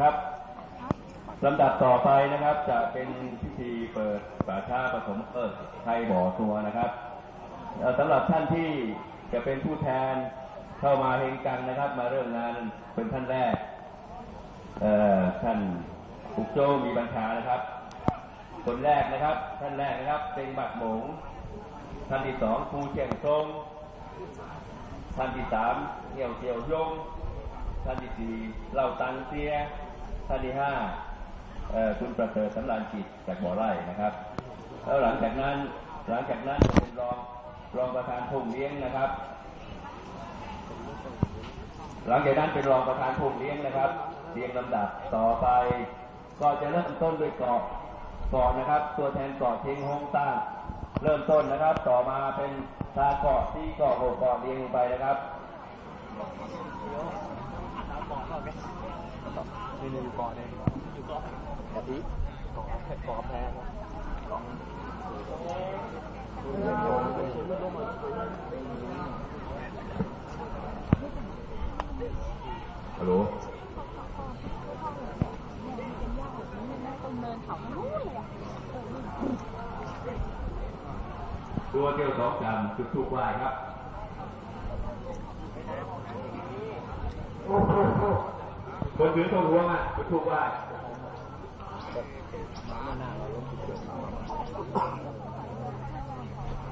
ครับลำดับต่อไปนะครับ จะเป็นพิธีเปิดป่าชาผสมเอิกไทยบ่อตัวนะครับสำหรับท่านที่จะเป็นผู้แทนเข้ามาเฮงกันนะครับ มาเริ่มงานเป็นท่านแรกเอ่อท่านอุกโจมีบัญชานะครับ คนแรกนะครับ ท่านแรกนะครับ เป็นบักหมงท่านที่สองครูเชียงทรง ท่านที่สามเหี่ยวเจียวยงท่านที่สี่เล่าตังเสียท่านที่ห้าคุณประเสริฐสำรานจิตจากบ่อไร่นะครับ แล้วหลังจากนั้นหลังจากนั้นเป็นรองรองประธานพงเลี้ยงนะครับ หลังจากนั้นเป็นรองประธานพงเลี้ยงนะครับเรียงลำดับต่อไปก็จะเริ่มต้นด้วยเกาะเกาะนะครับ ตัวแทนเกาะเชียงฮงตั้ง เริ่มต้นนะครับ ต่อมาเป็นตาเกาะที่เกาะหกเกาะเรียงลงไปนะครับนี่นี่อเกาะเนี่ยอยู่เกาะกะทิเกาะเกาะแพงฮัลโหลตรงเนินเขานู้นเล ตัวเที่ยวสองจำจุดทูกไหว้ครับคนถือตัวหัวมาจุดทูกไหว้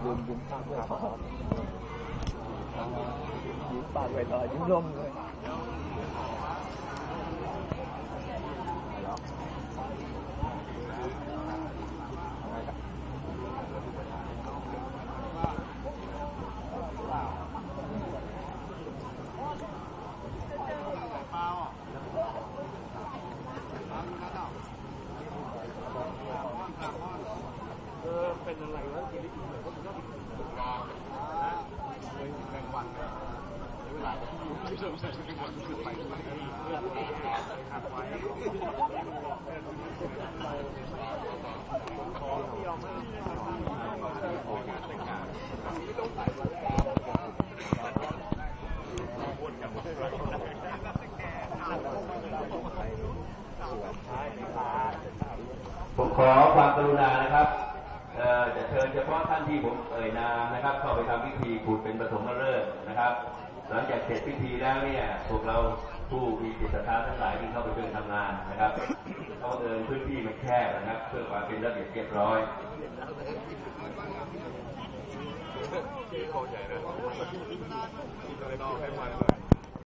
ลืมยิ้มข้างด้วยยิ้มปากไปต่อยิ้มลมเลย ผมขอความกรุณานะครับ จะเชิญเฉพาะท่านที่ผมเอ่ยนามนะครับ เข้าไปทำพิธีขูดเป็นปฐมฤกษ์นะครับ หลังจากเสร็จพิธีแล้วเนี่ยพวกเราผู้มีจิตศรัทธาทั้งหลายที่เข้าไปช่วยทำงานนะครับเขาเดินพื้นที่มันแคบนะครับ เพื่อความเป็นระเบียบเรียบร้อยเ